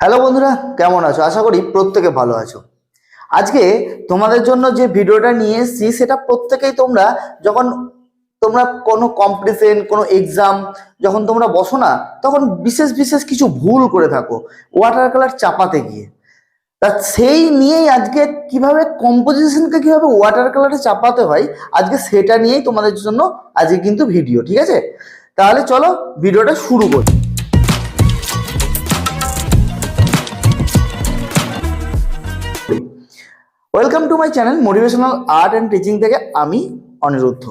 Hello বন্ধুরা, কেমন আছো? আশা করি প্রত্যেকে ভালো আছো। আজকে তোমাদের জন্য যে ভিডিওটা নিয়ে এসেছি, সেটা প্রত্যেকেই তোমরা যখন তোমরা কোনো কম্পিটিশন কোনো এক্সাম যখন তোমরা বসো না, তখন বিশেষ বিশেষ কিছু ভুল করে থাকো ওয়াটার কালার চাপাতে গিয়ে। তা সেই নিয়েই আজকে কীভাবে কম্পোজিশনকে কীভাবে ওয়াটার কালারে চাপাতে হয়, আজকে সেটা নিয়েই তোমাদের জন্য আজকে কিন্তু ভিডিও ঠিক আছে? তাহলে চলো ভিডিওটা শুরু করি। Welcome to my channel motivational art and teaching থেকে আমি অনিরুদ্ধ।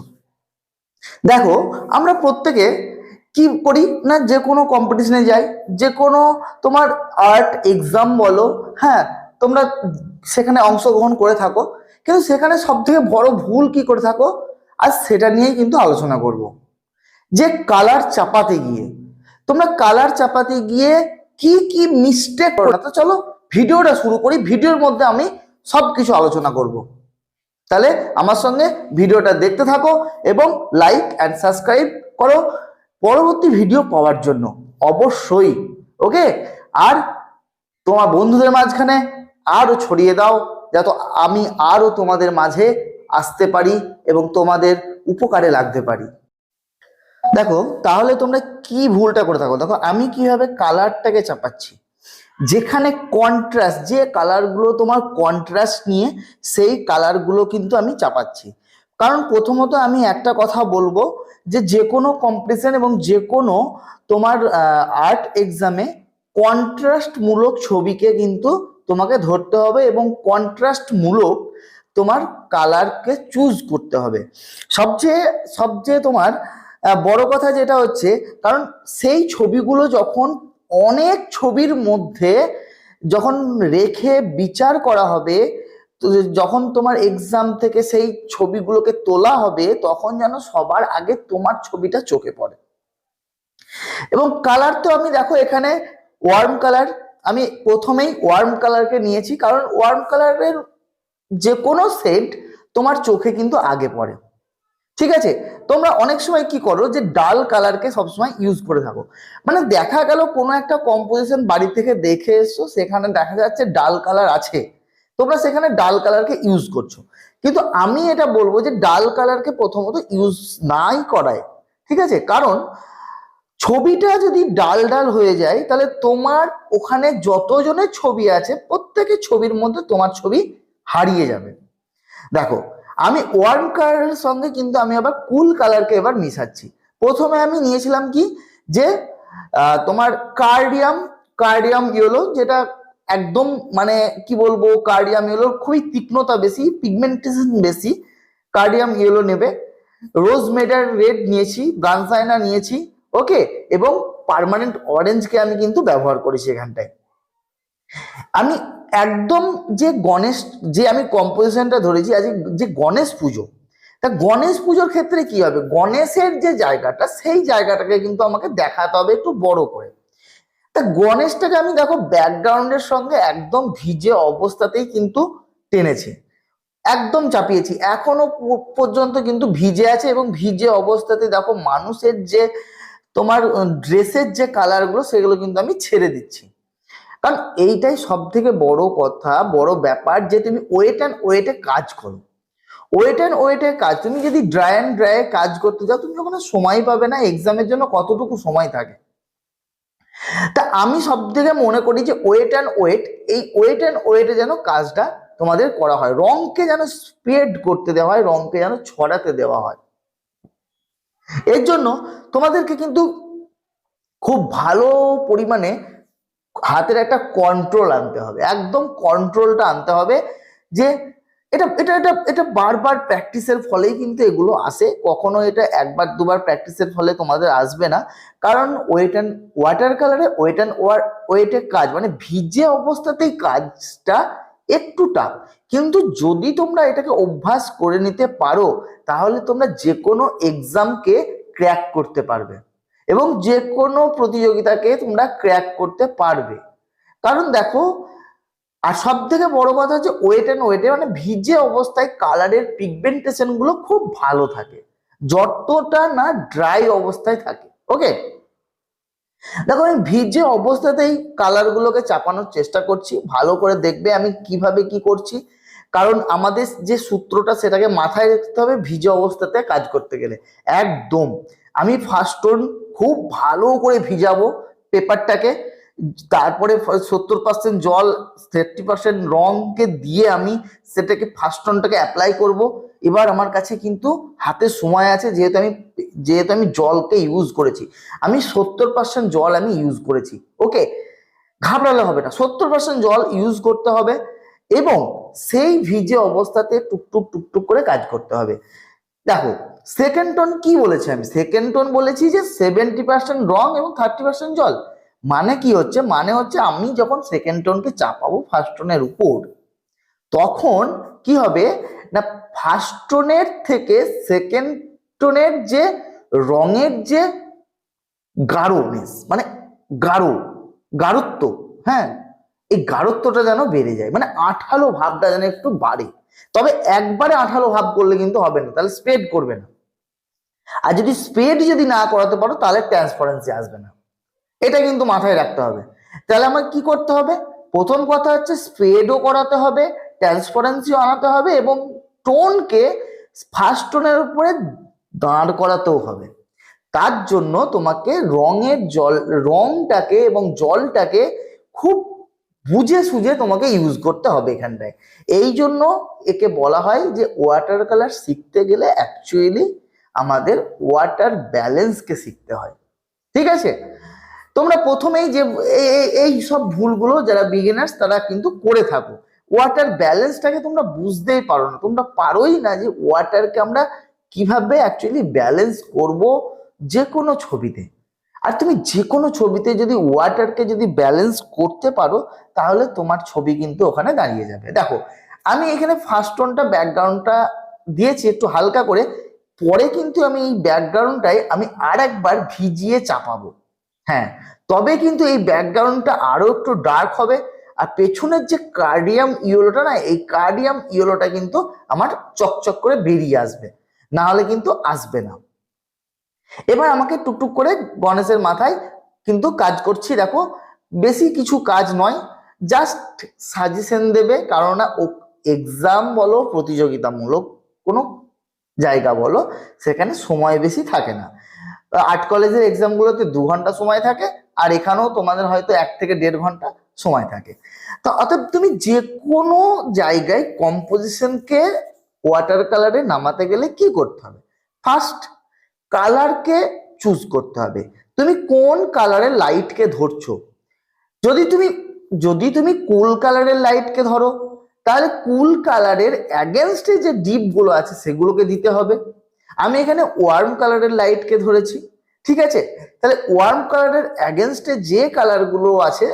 দেখো, আমরা প্রত্যেকে কি করি না যে কোনো কম্পিটিশনে যাই, যে কোনো তোমার আর্ট এক্সাম বলো হ্যাঁ তোমরা সেখানে অংশগ্রহণ করে থাকো, কিন্তু সেখানে সব থেকে বড় ভুল কি করে থাকো? আর সেটা নিয়েই কিন্তু আলোচনা করব। যে কালার চাপাতে গিয়ে, তোমরা কালার চাপাতে গিয়ে কি কি মিস্টেক করো, তো চলো, ভিডিওটা শুরু করি। ভিডিওর মধ্যে আমি সব কিছু আলোচনা করব। তাহলে আমার সঙ্গে ভিডিওটা দেখতে থাকো এবং লাইক অ্যান্ড সাবস্ক্রাইব করো পরবর্তী ভিডিও পাওয়ার জন্য। অবশ্যই ওকে আর তোমার বন্ধুদের মাঝখানে আরও ছড়িয়ে দাও, যাতে আমি আরও তোমাদের মাঝে আসতে পারি এবং তোমাদের উপকারে লাগতে পারি। দেখো, তাহলে তোমরা কি ভুলটা করে থাকো? দেখো, আমি কীভাবে কালারটাকে চাপাচ্ছি? যেখানে কন্ট্রাস্ট যে কালারগুলো তোমার কন্ট্রাস্ট নিয়ে, সেই কালারগুলো কিন্তু আমি চাপাচ্ছি। কারণ প্রথমত আমি একটা কথা বলব যে যে কোনো কম্পিটিশন এবং যে কোনো তোমার আর্ট এক্সামে কন্ট্রাস্টমূলক ছবিকে কিন্তু তোমাকে ধরতে হবে এবং কন্ট্রাস্টমূলক তোমার কালারকে চুজ করতে হবে। সবচেয়ে সবচেয়ে তোমার বড় কথা যেটা হচ্ছে, কারণ সেই ছবিগুলো যখন অনেক ছবির মধ্যে যখন রেখে বিচার করা হবে যখন তোমার এক্সাম থেকে সেই ছবিগুলোকে তোলা হবে, তখন যেন সবার আগে তোমার ছবিটা চোখে পড়ে। এবং কালার তো আমি দেখো এখানে ওয়ার্ম কালার আমি প্রথমেই ওয়ার্ম কালারকে নিয়েছি, কারণ ওয়ার্ম কালারের যে কোনো সেট তোমার চোখে কিন্তু আগে পড়ে। ঠিক আছে? তোমরা অনেক সময় কি করো যে ডাল কালারকে সবসময় ইউজ করে থাকো। মানে দেখা গেল কোনো একটা কম্পোজিশন বাড়ি থেকে দেখে এসছো, সেখানে দেখা যাচ্ছে ডাল কালার আছে। তোমরা সেখানে ডাল কালারকে ইউজ করছ। কিন্তু আমি এটা বলব যে ডাল কালারকে প্রথমত ইউজ নাই করায়। ঠিক আছে? কারণ ছবিটা যদি ডাল ডাল হয়ে যায়, তাহলে তোমার ওখানে যতজনের ছবি আছে, প্রত্যেকের ছবির মধ্যে তোমার ছবি হারিয়ে যাবে। দেখো আমি ওয়ার্ম কালারের সঙ্গে কিন্তু আমি আবার কুল কালারকে এবার মিশাচ্ছি। প্রথমে আমি নিয়েছিলাম কি? যে তোমার কার্ডিয়াম কার্ডিয়াম ইয়েলো যেটা একদম মানে কি বলব কার্ডিয়াম ইয়েলোর খুবই তীক্ষ্ণতা বেশি পিগমেন্টেশন বেশি কার্ডিয়াম ইয়েলো নেবে। রোজ মেডার রেড নিয়েছি গানসাইনা নিয়েছি ওকে এবং পার্মানেন্ট অরেঞ্জকে আমি কিন্তু ব্যবহার করেছি এখানটায় আমি একদম যে গণেশ, যে আমি কম্পোজিশনটা ধরেছি, আজ যে গণেশ পুজো, তা গণেশ পুজোর ক্ষেত্রে কি হবে? গণেশের যে জায়গাটা, সেই জায়গাটাকে কিন্তু আমাকে দেখাতে হবে একটু বড় করে। তা গণেশটাকে আমি দেখো ব্যাকগ্রাউন্ডের সঙ্গে একদম ভিজে অবস্থাতেই কিন্তু টেনেছি। একদম চাপিয়েছি। এখনও পর্যন্ত কিন্তু ভিজে আছে এবং ভিজে অবস্থাতে দেখো মানুষের যে তোমার ড্রেসের যে কালারগুলো সেগুলো কিন্তু আমি ছেড়ে দিচ্ছি। কারণ এইটাই সব থেকে বড় কথা, বড় ব্যাপার যে তুমি ওয়েট অ্যান্ড ওয়েটে কাজ করো। ওয়েট অ্যান্ড ওয়েটে কাজ, তুমি যদি ড্রাই অ্যান্ড ড্রাই কাজ করতে যাও, তুমি ওখানে সময় পাবে না এক্সামের জন্য কতটুকু সময় থাকে। তা আমি সব থেকে মনে করি যে ওয়েট অ্যান্ড ওয়েট এই ওয়েট অ্যান্ড ওয়েটে যেন কাজটা তোমাদের করা হয়। রংকে যেন স্প্রেড করতে দেওয়া হয়, রংকে যেন ছড়াতে দেওয়া হয়। এর জন্য তোমাদেরকে কিন্তু খুব ভালো পরিমাণে হাতের একটা কন্ট্রোল আনতে হবে। একদম কন্ট্রোলটা আনতে হবে যে এটা এটা এটা এটা বারবার প্র্যাকটিসের ফলেই কিন্তু এগুলো আসে। কখনো এটা একবার, দুবার প্র্যাকটিসের ফলে তোমাদের আসবে না। কারণ ওয়েট অ্যান্ড ওয়াটার কালারে ওয়েট অ্যান্ড ওয়েটের কাজ মানে ভিজে অবস্থাতেই কাজটা একটু টাফ কিন্তু যদি তোমরা এটাকে অভ্যাস করে নিতে পারো, তাহলে তোমরা যে কোনো এক্সামকে ক্র্যাক করতে পারবে। এবং যে কোনো প্রতিযোগিতাকে তোমরা ক্র্যাক করতে পারবে। কারণ দেখো, আর সব থেকে বড় কথা হচ্ছে ওয়েট অ্যান্ড ওয়েটে মানে ভিজে অবস্থায় কালারের পিগমেন্টেশনগুলো খুব ভালো থাকে। যতটা না ড্রাই অবস্থায় থাকে ওকে দেখো, আমি ভিজে অবস্থাতেই কালারগুলোকে চাপানোর চেষ্টা করছি, ভালো করে দেখবে আমি কীভাবে কি করছি। কারণ আমাদের যে সূত্রটা সেটাকে মাথায় রাখতে হবে ভিজে অবস্থাতে কাজ করতে গেলে। একদম। আমি ফার্স্ট টোন খুব ভালো করে ভিজাবো পেপারটাকে। তারপরে সত্তর পার্সেন্ট জল থার্টি পার্সেন্ট রংকে দিয়ে আমি সেটাকে ফার্স্ট টোনটাকে অ্যাপ্লাই করব। এবার আমার কাছে কিন্তু হাতে সময় আছে, যেহেতু আমি যেহেতু আমি জলকে ইউজ করেছি। আমি সত্তর পার্সেন্ট জল আমি ইউজ করেছি ওকে ঘাবড়ালে হবে না, সত্তর পার্সেন্ট জল ইউজ করতে হবে এবং সেই ভিজে অবস্থাতে টুকটুক টুকটুক করে কাজ করতে হবে। দেখো সেকেন্ড টোন কি বলেছি আমি? সেকেন্ড টোন বলেছি যে সেভেন্টি পার্সেন্ট রং এবং থার্টি পার্সেন্ট জল। মানে কি হচ্ছে? মানে হচ্ছে আমি যখন সেকেন্ড টোনকে চাপাবো ফার্স্ট টোনের উপর, তখন কি হবে? না ফার্স্ট টোনের থেকে সেকেন্ড টোনের যে রঙের যে গাঢ়নেস মানে গাঢ়, গাঢ়ত্ব হ্যাঁ? এই গাঢ়ত্বটা যেন বেড়ে যায়। মানে আঠালো ভাবটা যেন একটু বাড়ে। তবে একবারে আঠালো ভাব করলে কিন্তু হবে না, তাহলে স্প্রেড করবে না। আর যদি স্প্রেড যদি না করাতে পারো, তাহলে ট্রান্সপারেন্সি আসবে না। এটা কিন্তু মাথায় রাখতে হবে। তাহলে আমার কি করতে হবে? প্রথম কথা হচ্ছে স্প্রেডও করাতে হবে ট্রান্সপারেন্সিও আনাতে হবে এবং টোনকে ফার্স্ট টোনের উপরে দাঁড় করাতেও হবে। তার জন্য তোমাকে রঙের জল রংটাকে এবং জলটাকে খুব বুঝে সুঝে তোমাকে ইউজ করতে হবে এখানটায়। এই জন্য একে বলা হয় যে ওয়াটার কালার শিখতে গেলে অ্যাকচুয়ালি আমাদের ওয়াটার ব্যালেন্সকে শিখতে হয়। ঠিক আছে? তোমরা প্রথমেই যে এই সব ভুলগুলো যারা বিগিনার্স তারা কিন্তু করে থাকো। ওয়াটার ব্যালেন্সটাকে তোমরা বুঝতেই পারো না। তোমরা পারোই না যে ওয়াটারকে আমরা কীভাবে অ্যাকচুয়ালি ব্যালেন্স করব যে কোনো ছবিতে। আর তুমি যে কোনো ছবিতে যদি ওয়াটারকে যদি ব্যালেন্স করতে পারো, তাহলে তোমার ছবি কিন্তু ওখানে দাঁড়িয়ে যাবে। দেখো, আমি এখানে ফার্স্ট টোনটা ব্যাকগ্রাউন্ডটা দিয়েছি একটু হালকা করে, পরে কিন্তু আমি এই ব্যাকগ্রাউন্ডটাই আমি আর একবার ভিজিয়ে চাপাবো। হ্যাঁ তবে কিন্তু এই ব্যাকগ্রাউন্ডটা আরও একটু ডার্ক হবে, আর পেছনের যে কার্ডিয়াম ইয়েলোটা না, এই কার্ডিয়াম ইয়েলোটা কিন্তু আমার চকচক করে বেরিয়ে আসবে না হলে কিন্তু আসবে না। এবার আমাকে টুকটুক করে গণেশের মাথায় কিন্তু কাজ করছি, দেখো। বেশি কিছু কাজ নয় জাস্ট সাজেশন দেবে কারণ না এক্সাম বলো, প্রতিযোগিতামূলক কোনো জায়গা বলো, সেখানে সময় বেশি থাকে না। আর্ট কলেজের এক্সামগুলোতে দু ঘণ্টা সময় থাকে, আর এখানেও তোমাদের হয়তো এক থেকে দেড় ঘণ্টা সময় থাকে। তো অতএব তুমি যে কোনো জায়গায় কম্পোজিশনকে ওয়াটার কালারে নামাতে গেলে কি করতে হবে? ফার্স্ট কালারকে চুজ করতে হবে। তুমি কোন কালারের লাইটকে ধরছো? যদি তুমি যদি তুমি কুল কালারের লাইটকে ধরো, তাহলে কুল কালারের অ্যাগেনস্টে যে ডিপগুলো আছে, সেগুলোকে দিতে হবে। আমি এখানে ওয়ার্ম কালারের লাইটকে ধরেছি, ঠিক আছে? তাহলে ওয়ার্ম কালারের অ্যাগেনস্টে যে কালারগুলো আছে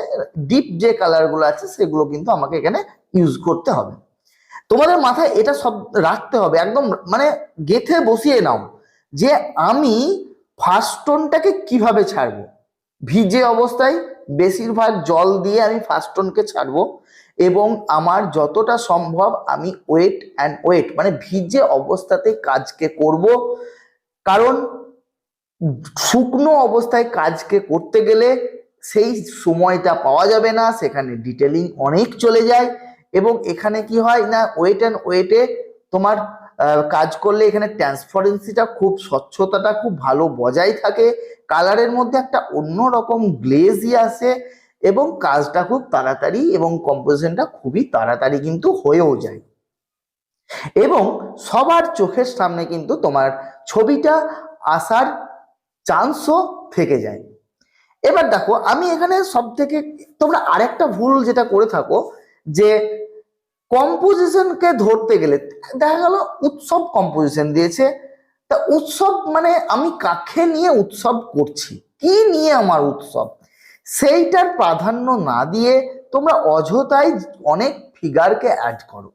ডিপ যে কালারগুলো আছে, সেগুলো কিন্তু আমাকে এখানে ইউজ করতে হবে। তোমাদের মাথায় এটা সব রাখতে হবে, একদম মানে গেথে বসিয়ে নাও। যে আমি ফার্স্ট টোনটাকে কীভাবে ছাড়বো? ভিজে অবস্থায় বেশিরভাগ জল দিয়ে আমি ফার্স্ট টোনকে ছাড়বো এবং আমার যতটা সম্ভব আমি ওয়েট অ্যান্ড ওয়েট মানে ভিজে অবস্থাতে কাজকে করব। কারণ শুকনো অবস্থায় কাজকে করতে গেলে সেই সময়টা পাওয়া যাবে না, সেখানে ডিটেলিং অনেক চলে যায় এবং এখানে কি হয় না ওয়েট অ্যান্ড ওয়েটে তোমার কাজ করলে এখানে ট্রান্সপারেন্সিটা খুব, স্বচ্ছতাটা খুব ভালো বজায় থাকে। কালারের মধ্যে একটা অন্য রকম গ্লেজই আসে এবং কাজটা খুব তাড়াতাড়ি এবং কম্পোজিশনটা খুবই তাড়াতাড়ি কিন্তু হয়েও যায়। এবং সবার চোখের সামনে কিন্তু তোমার ছবিটা আসার চান্সও থেকে যায়। এবার দেখো, আমি এখানে সব থেকে তোমরা আরেকটা ভুল যেটা করে থাকো, যে কম্পোজিশনকে ধরতে গেলে, দেখা গেল উৎসব কম্পোজিশন দিয়েছে। তা উৎসব মানে আমি কাকে নিয়ে উৎসব করছি? কি নিয়ে আমার উৎসব? সেইটার প্রাধান্য না দিয়ে তোমরা অযথাই অনেক ফিগারকে অ্যাড করো।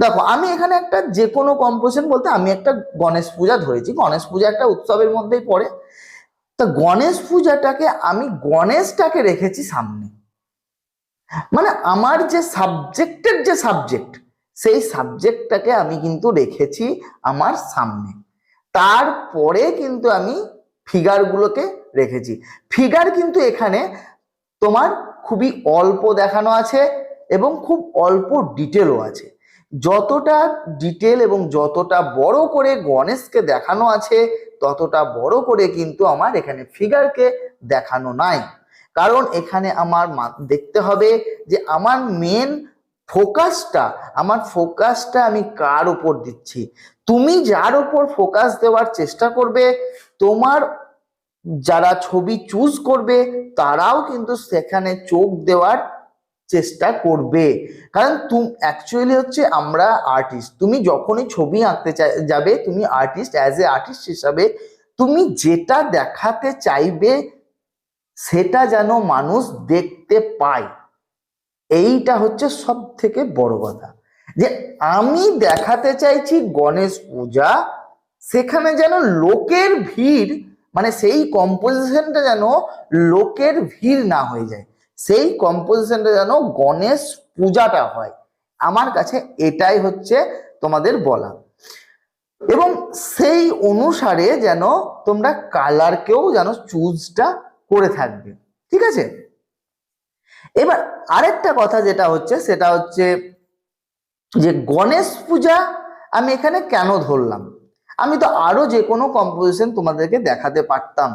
দেখো, আমি এখানে একটা যে কোনো কম্পোজিশন বলতে আমি একটা গণেশ পূজা ধরেছি। গণেশ পূজা একটা উৎসবের মধ্যেই পড়ে। তা গণেশ পূজাটাকে আমি গণেশটাকে রেখেছি সামনে। মানে আমার যে সাবজেক্টের যে সাবজেক্ট সেই সাবজেক্টটাকে আমি কিন্তু রেখেছি আমার সামনে। তারপরে কিন্তু আমি ফিগারগুলোকে রেখেছি। ফিগার কিন্তু এখানে তোমার খুবই অল্প দেখানো আছে এবং খুব অল্প ডিটেলও আছে। যতটা ডিটেল এবং যতটা বড় করে গণেশকে দেখানো আছে, ততটা বড় করে কিন্তু আমার এখানে ফিগারকে দেখানো নাই। কারণ এখানে আমার দেখতে হবে যে আমার মেন ফোকাসটা আমার ফোকাসটা আমি কার উপর দিচ্ছি? তুমি যার উপর ফোকাস দেওয়ার চেষ্টা করবে, তোমার যারা ছবি চুজ করবে, তারাও কিন্তু সেখানে চোখ দেওয়ার চেষ্টা করবে। কারণ তুমি অ্যাকচুয়ালি হচ্ছে আমরা আর্টিস্ট তুমি যখনই ছবি আঁকতে যাবে, তুমি আর্টিস্ট অ্যাজ এ আর্টিস্ট হিসাবে তুমি যেটা দেখাতে চাইবে সেটা যেন মানুষ দেখতে পায়। এইটা হচ্ছে সব থেকে বড় কথা। যে আমি দেখাতে চাইছি গণেশ পূজা, সেখানে যেন লোকের ভিড় মানে সেই কম্পোজিশনটা যেন লোকের ভিড় না হয়ে যায়। সেই কম্পোজিশনটা যেন গণেশ পূজাটা হয়। আমার কাছে এটাই হচ্ছে তোমাদের বলা। এবং সেই অনুসারে যেন তোমরা কালারকেও যেন চুজটা করে থাকবে। ঠিক আছে? এবার আরেকটা কথা যেটা হচ্ছে, সেটা হচ্ছে যে গণেশ পূজা আমি এখানে কেন ধরলাম? আমি তো আরও যে কোনো কম্পোজিশন তোমাদেরকে দেখাতে পারতাম।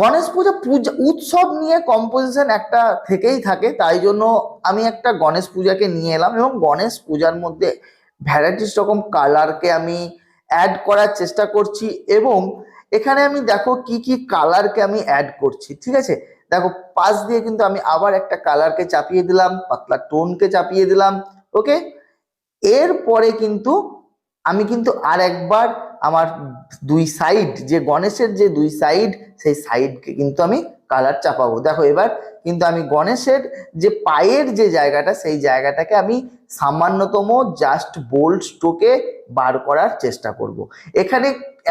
গণেশ পূজা পূজা, উৎসব নিয়ে কম্পোজিশন একটা থেকেই থাকে, তাই জন্য আমি একটা গণেশ পূজাকে নিয়ে এলাম এবং গণেশ পূজার মধ্যে ভ্যারাইটিস রকম কালারকে আমি অ্যাড করার চেষ্টা করছি এবং এখানে আমি দেখো কি কি কালারকে আমি অ্যাড করছি, ঠিক আছে? দেখো, পাশ দিয়ে কিন্তু আমি আবার একটা কালারকে চাপিয়ে দিলাম, পাতলা টোনকে চাপিয়ে দিলাম ওকে এরপরে কিন্তু আমি কিন্তু আর একবার আমার দুই সাইড যে গণেশের যে দুই সাইড সেই সাইডকে কিন্তু আমি কালার চাপাবো। দেখো, এবার কিন্তু আমি গণেশের যে পায়ের যে জায়গাটা, সেই জায়গাটাকে আমি সামান্যতম জাস্ট বোল্ড স্ট্রোকে বার করার চেষ্টা করব। এখানে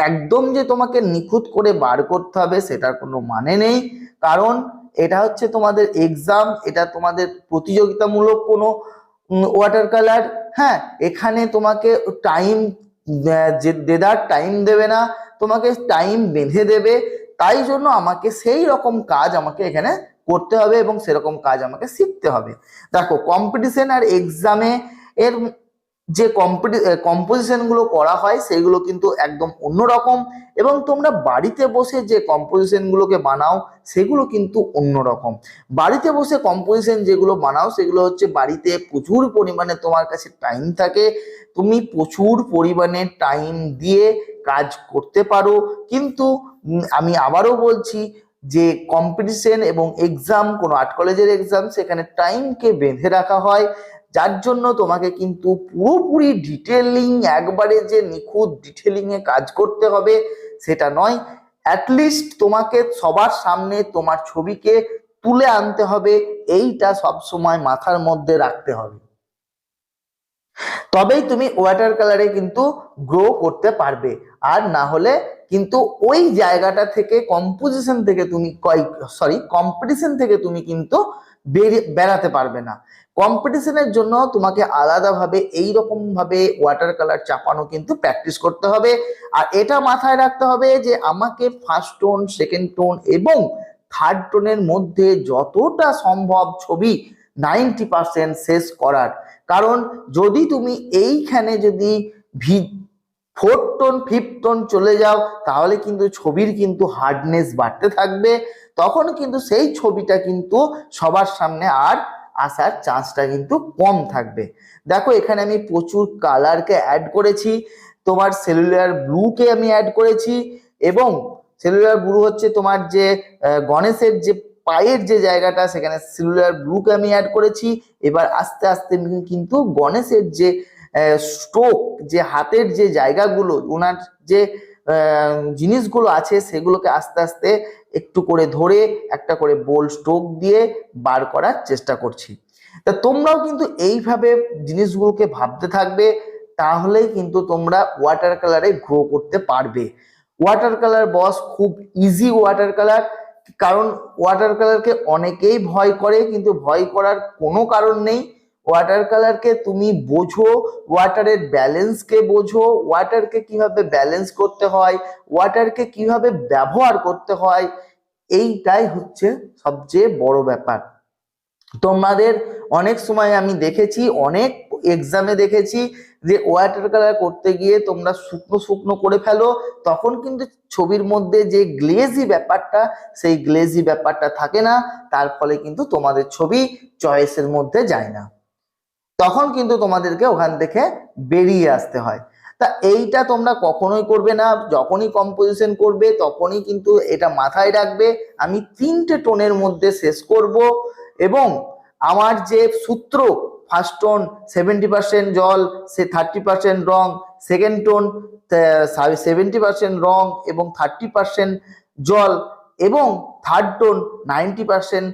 একদম যে তোমাকে নিখুঁত করে বার করতে হবে সেটার কোনো মানে নেই। কারণ এটা হচ্ছে তোমাদের এক্সাম এটা তোমাদের প্রতিযোগিতামূলক কোনো ওয়াটার কালার হ্যাঁ? এখানে তোমাকে টাইম যে দেদার টাইম দেবে না, তোমাকে টাইম বেঁধে দেবে। তাই জন্য আমাকে সেই রকম কাজ আমাকে এখানে করতে হবে এবং সেরকম কাজ আমাকে শিখতে হবে। দেখো কম্পিটিশন আর এক্সামে এর যে কম্পিটি কম্পোজিশনগুলো করা হয়, সেগুলো কিন্তু একদম অন্যরকম এবং তোমরা বাড়িতে বসে যে কম্পোজিশনগুলোকে বানাও, সেগুলো কিন্তু অন্যরকম। বাড়িতে বসে কম্পোজিশন যেগুলো বানাও, সেগুলো হচ্ছে বাড়িতে প্রচুর পরিমাণে তোমার কাছে টাইম থাকে। তুমি প্রচুর পরিমাণে টাইম দিয়ে কাজ করতে পারো। কিন্তু আমি আবারও বলছি যে কম্পিটিশন এবং এক্সাম কোনো আর্ট কলেজের এক্সাম সেখানে টাইমকে বেঁধে রাখা হয়। যার জন্য তোমাকে কিন্তু পুরোপুরি ডিটেলিং একবারে যে নিখুঁত ডিটেলিং এ কাজ করতে হবে, সেটা নয়। অ্যাটলিস্ট তোমাকে সবার সামনে তোমার ছবিকে তুলে আনতে হবে। এইটা সব সময় মাথার মধ্যে রাখতে হবে। তবেই তুমি ওয়াটার কালারে কিন্তু গ্রো করতে পারবে। আর না হলে কিন্তু ওই জায়গাটা থেকে কম্পোজিশন থেকে তুমি সরি কম্পিটিশন থেকে তুমি কিন্তু বেরাতে পারবে না। কম্পিটিশনের জন্য তোমাকে আলাদাভাবে এই রকম ভাবে ওয়াটার কালার চাপানো কিন্তু প্র্যাকটিস করতে হবে। আর এটা মাথায় রাখতে হবে যে আমাকে ফার্স্ট টোন সেকেন্ড টোন এবং থার্ড টোনের মধ্যে যতটা সম্ভব ছবি নাইনটি পার্সেন্ট শেষ করার। কারণ যদি তুমি এইখানে যদি ভি ফোর্থ টোন ফিফথ টোন চলে যাও, তাহলে কিন্তু ছবির কিন্তু হার্ডনেস বাড়তে থাকবে। তখন কিন্তু সেই ছবিটা কিন্তু সবার সামনে আর আসার চান্সটা কিন্তু কম থাকবে। দেখো, এখানে আমি প্রচুর কালারকে অ্যাড করেছি। তোমার সেলুলার ব্লুকে আমি অ্যাড করেছি। এবং সেলুলার ব্লু হচ্ছে তোমার যে গণেশের যে পায়ের যে জায়গাটা, সেখানে সেলুলার ব্লুকে আমি অ্যাড করেছি। এবার আস্তে আস্তে কিন্তু গণেশের যে স্ট্রোক যে হাতের যে জায়গাগুলো, ওনার যে জিনিসগুলো আছে, সেগুলোকে আস্তে আস্তে একটু করে ধরে, একটা করে বোল স্ট্রোক দিয়ে বার করার চেষ্টা করছি। তা তোমরাও কিন্তু এইভাবে জিনিসগুলোকে ভাবতে থাকবে, তাহলেই কিন্তু তোমরা ওয়াটার কালারে গ্রো করতে পারবে। ওয়াটার কালার বস খুব ইজি ওয়াটার কালার কারণ ওয়াটার কালারকে অনেকেই ভয় করে, কিন্তু ভয় করার কোনো কারণ নেই। ওয়াটার কালারকে তুমি বোঝো ওয়াটারের ব্যালেন্সকে বোঝো ওয়াটারকে কীভাবে ব্যালেন্স করতে হয় ওয়াটারকে কীভাবে ব্যবহার করতে হয়, এইটাই হচ্ছে সবচেয়ে বড় ব্যাপার। তোমাদের অনেক সময় আমি দেখেছি, অনেক এক্সামে দেখেছি যে ওয়াটার কালার করতে গিয়ে তোমরা শুকনো শুকনো করে ফেলো, তখন কিন্তু ছবির মধ্যে যে গ্লেজি ব্যাপারটা, সেই গ্লেজি ব্যাপারটা থাকে না, তার ফলে কিন্তু তোমাদের ছবি চয়েসের মধ্যে যায় না। তখন কিন্তু তোমাদেরকে ওখান থেকে বেরিয়ে আসতে হয়। তা এইটা তোমরা কখনোই করবে না, যখনই কম্পোজিশন করবে তখনই কিন্তু এটা মাথায় রাখবে। আমি তিনটে টোনের মধ্যে শেষ করব এবং আমার যে সূত্র ফার্স্ট টোন সেভেন্টি পার্সেন্ট জল, সে থার্টি পার্সেন্ট রং সেকেন্ড টোন সেভেন্টি পার্সেন্ট রং এবং থার্টি পার্সেন্ট জল এবং থার্ড টোন নাইনটি পার্সেন্ট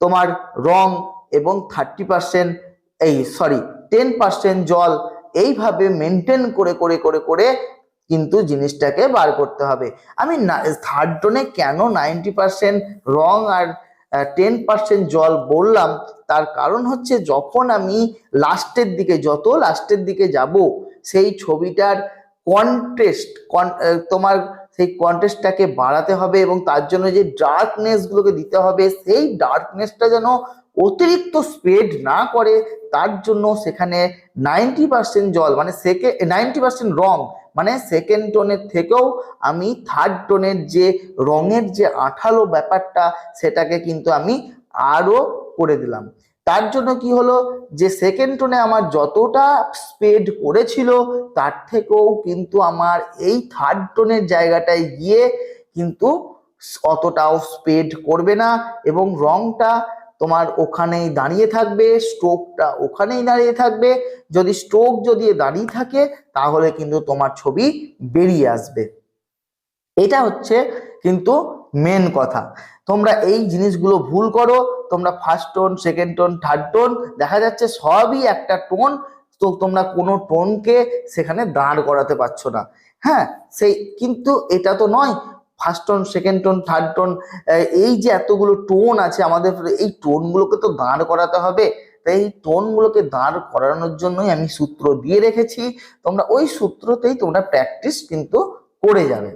তোমার রং এবং থার্টি পার্সেন্ট এই সরি টেন পার্সেন্ট জল, এইভাবে মেনটেন করে করে করে করে কিন্তু জিনিসটাকে বার করতে হবে। আমি থার্ড টোনে কেন নাইনটি পার্সেন্ট রং আর টেন পার্সেন্ট জল বললাম, তার কারণ হচ্ছে যখন আমি লাস্টের দিকে, যত লাস্টের দিকে যাব, সেই ছবিটার কন্টেস্ট তোমার সেই কন্টেস্টটাকে বাড়াতে হবে এবং তার জন্য যে ডার্কনেসগুলোকে দিতে হবে, সেই ডার্কনেসটা যেন অতিরিক্ত স্প্রেড না করে, তার জন্য সেখানে নাইনটি পার্সেন্ট জল মানে সেকে নাইনটি পার্সেন্ট রং মানে সেকেন্ড টোনের থেকেও আমি থার্ড টোনের যে রঙের যে আঠালো ব্যাপারটা, সেটাকে কিন্তু আমি আরও করে দিলাম। তার জন্য কি হলো যে সেকেন্ড টোনে আমার যতটা স্পেড করেছিল, তার থেকেও কিন্তু আমার এই থার্ড টোনের জায়গাটায় গিয়ে কিন্তু অতটাও স্পেড করবে না এবং রংটা তোমার ওখানেই দাঁড়িয়ে থাকবে স্ট্রোকটা ওখানেই দাঁড়িয়ে থাকবে। যদি স্ট্রোক যদি দাঁড়িয়ে থাকে, তাহলে কিন্তু তোমার ছবি বেরিয়ে আসবে। এটা হচ্ছে কিন্তু মেন কথা। তোমরা এই জিনিসগুলো ভুল করো, তোমরা first tone second tone third tone দেখা যাচ্ছে সবই একটা টোন তো তোমরা কোনো টোনকে সেখানে দাঁড় করাতে পারছ না। হ্যাঁ সেই, কিন্তু এটা তো নয় first tone second tone third tone এই যে এতগুলো টোন আছে আমাদের, এই টোনগুলোকে তো দাঁড় করাতে হবে। তাই এই টোনগুলোকে দাঁড় করানোর জন্যই আমি সূত্র দিয়ে রেখেছি। তোমরা ওই সূত্রতেই তোমরা প্র্যাকটিস কিন্তু করে যাবে।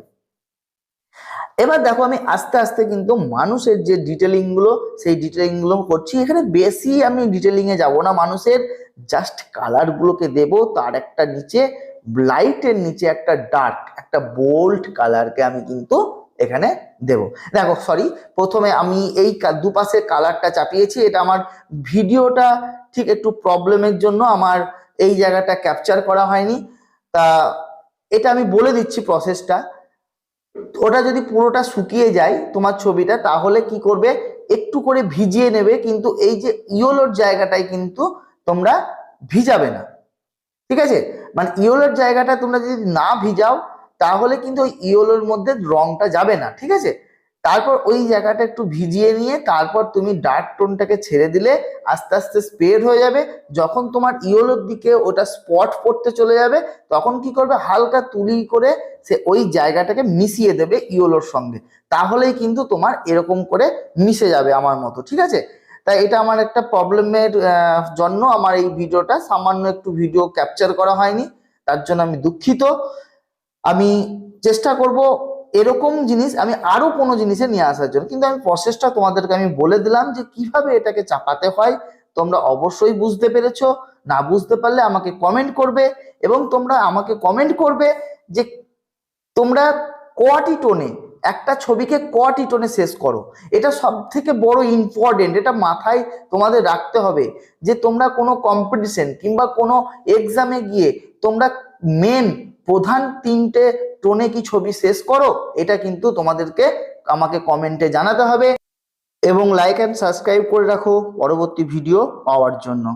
এবার দেখো আমি আস্তে আস্তে কিন্তু মানুষের যে ডিটেলিংগুলো, সেই ডিটেলিংগুলো করছি। এখানে বেশি আমি ডিটেলিং এ যাব না। মানুষের জাস্ট কালার গুলোকে দেব, তার একটা নিচে লাইটের নিচে একটা ডার্ক একটা বোল্ড কালারকে আমি কিন্তু এখানে দেব। দেখো সরি প্রথমে আমি এই দুপাশে কালারটা চাপিয়েছি। এটা আমার ভিডিওটা ঠিক একটু প্রবলেমের জন্য আমার এই জায়গাটা ক্যাপচার করা হয়নি। তা, এটা আমি বলে দিচ্ছি প্রসেসটা ওটা যদি পুরোটা শুকিয়ে যায় তোমার ছবিটা, তাহলে কি করবে? একটু করে ভিজিয়ে নেবে, কিন্তু এই যে ইয়োলোর জায়গাটাই কিন্তু তোমরা ভিজাবে না। ঠিক আছে? মানে ইয়োলোর জায়গাটা তোমরা যদি না ভিজাও, তাহলে কিন্তু ওই ইয়োলোর মধ্যে রংটা যাবে না, ঠিক আছে? তারপর ওই জায়গাটা একটু ভিজিয়ে নিয়ে তারপর তুমি ডার্ক টোনটাকে ছেড়ে দিলে আস্তে আস্তে স্প্রেড হয়ে যাবে। যখন তোমার ইয়োলোর দিকে ওটা স্পট পড়তে চলে যাবে, তখন কি করবে? হালকা তুলি করে সে ওই জায়গাটাকে মিশিয়ে দেবে ইয়োলোর সঙ্গে। তাহলেই কিন্তু তোমার এরকম করে মিশে যাবে আমার মতো, ঠিক আছে? তাই এটা আমার একটা প্রবলেমের জন্য আমার এই ভিডিওটা। সামান্য একটু ভিডিও ক্যাপচার করা হয়নি, তার জন্য আমি দুঃখিত। আমি চেষ্টা করব এরকম জিনিস, আমি আরও কোনো জিনিসে নিয়ে আসার জন্য। কিন্তু আমি প্রসেসটা তোমাদেরকে আমি বলে দিলাম যে কীভাবে এটাকে চাপাতে হয়। তোমরা অবশ্যই বুঝতে পেরেছ, না বুঝতে পারলে আমাকে কমেন্ট করবে এবং তোমরা আমাকে কমেন্ট করবে যে তোমরা কোয়াটি টোনে একটা ছবিকে কটি টোনে শেষ করো? এটা সব থেকে বড় ইম্পর্টেন্ট এটা মাথায় তোমাদের রাখতে হবে যে তোমরা কোনো কম্পিটিশন কিংবা কোনো এক্সামে গিয়ে তোমরা মেন প্রধান তিনটে টোনে কি ছবি শেষ করো? এটা কিন্তু তোমাদেরকে আমাকে কমেন্টে জানাতে হবে এবং লাইক অ্যান্ড সাবস্ক্রাইব করে রাখো পরবর্তী ভিডিও পাওয়ার জন্য।